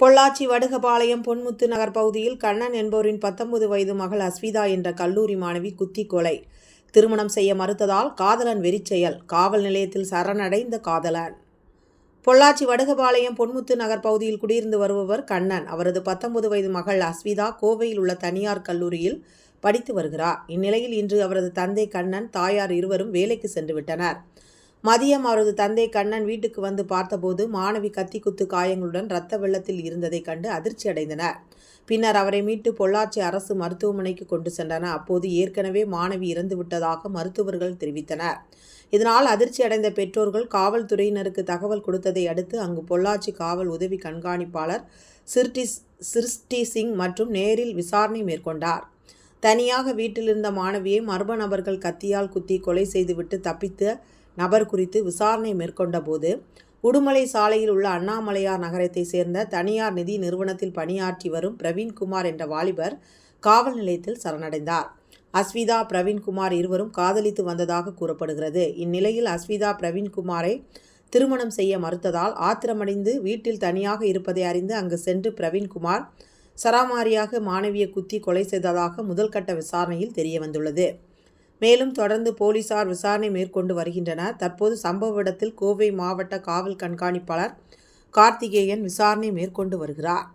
பொள்ளாச்சி வடுகபாளையம் பொன்முத்து நகர் பகுதியில் கண்ணன் என்பவரின் பத்தொன்பது வயது மகள் அஸ்விதா என்ற கல்லூரி மாணவி குத்தி கொலை. திருமணம் செய்ய மறுத்ததால் காதலன் வெறிச்செயல். காவல் நிலையத்தில் சரணடைந்த காதலன். பொள்ளாச்சி வடுகபாளையம் பொன்முத்து நகர் பகுதியில் குடியிருந்து வருபவர் கண்ணன். அவரது பத்தொன்பது வயது மகள் அஸ்விதா கோவையில் உள்ள தனியார் கல்லூரியில் படித்து வருகிறார். இந்நிலையில் இன்று அவரது தந்தை கண்ணன் தாயார் இருவரும் வேலைக்கு சென்று விட்டனர் மதியம் அவரது தந்தை கண்ணன் வீட்டுக்கு வந்து பார்த்தபோது மாணவி கத்தி குத்து காயங்களுடன் இரத்த வெள்ளத்தில் இருந்ததைக் கண்டு அதிர்ச்சி அடைந்தனர். பின்னர் அவரை மீட்டு பொள்ளாச்சி அரசு மருத்துவமனைக்கு கொண்டு சென்றனர். அப்போது ஏற்கனவே மாணவி இறந்து விட்டதாக மருத்துவர்கள் தெரிவித்தனர். இதனால் அதிர்ச்சி அடைந்த பெற்றோர்கள் காவல்துறையினருக்கு தகவல் கொடுத்ததை அடுத்து அங்கு பொள்ளாச்சி காவல் உதவி கண்காணிப்பாளர் சிர்டி சிருஷ்டி சிங் மற்றும் நேரில் விசாரணை மேற்கொண்டார். தனியாக வீட்டில் இருந்த மாணவியை மர்ம நபர்கள் கத்தியால் குத்தி கொலை செய்துவிட்டு தப்பித்த நபர் குறித்து விசாரணை மேற்கொண்டபோது உடுமலை சாலையில் உள்ள அண்ணாமலையார் நகரத்தை சேர்ந்த தனியார் நிதி நிறுவனத்தில் பணியாற்றி வரும் பிரவீன்குமார் என்ற வாலிபர் காவல் நிலையத்தில் சரணடைந்தார். அஸ்விதா பிரவீன்குமார் இருவரும் காதலித்து வந்ததாக கூறப்படுகிறது. இந்நிலையில் அஸ்விதா பிரவீன்குமாரை திருமணம் செய்ய மறுத்ததால் ஆத்திரமடைந்து வீட்டில் தனியாக இருப்பதை அறிந்து அங்கு சென்று பிரவீன்குமார் சராமாரியாக மாணவியை குத்தி கொலை செய்ததாக முதல்கட்ட விசாரணையில் தெரியவந்துள்ளது. மேலும் தொடர்ந்து போலீசார் விசாரணை மேற்கொண்டு வருகின்றனர். தற்போது சம்பவ இடத்தில் கோவை மாவட்ட காவல் கண்காணிப்பாளர் கார்த்திகேயன் விசாரணை மேற்கொண்டு வருகிறார்.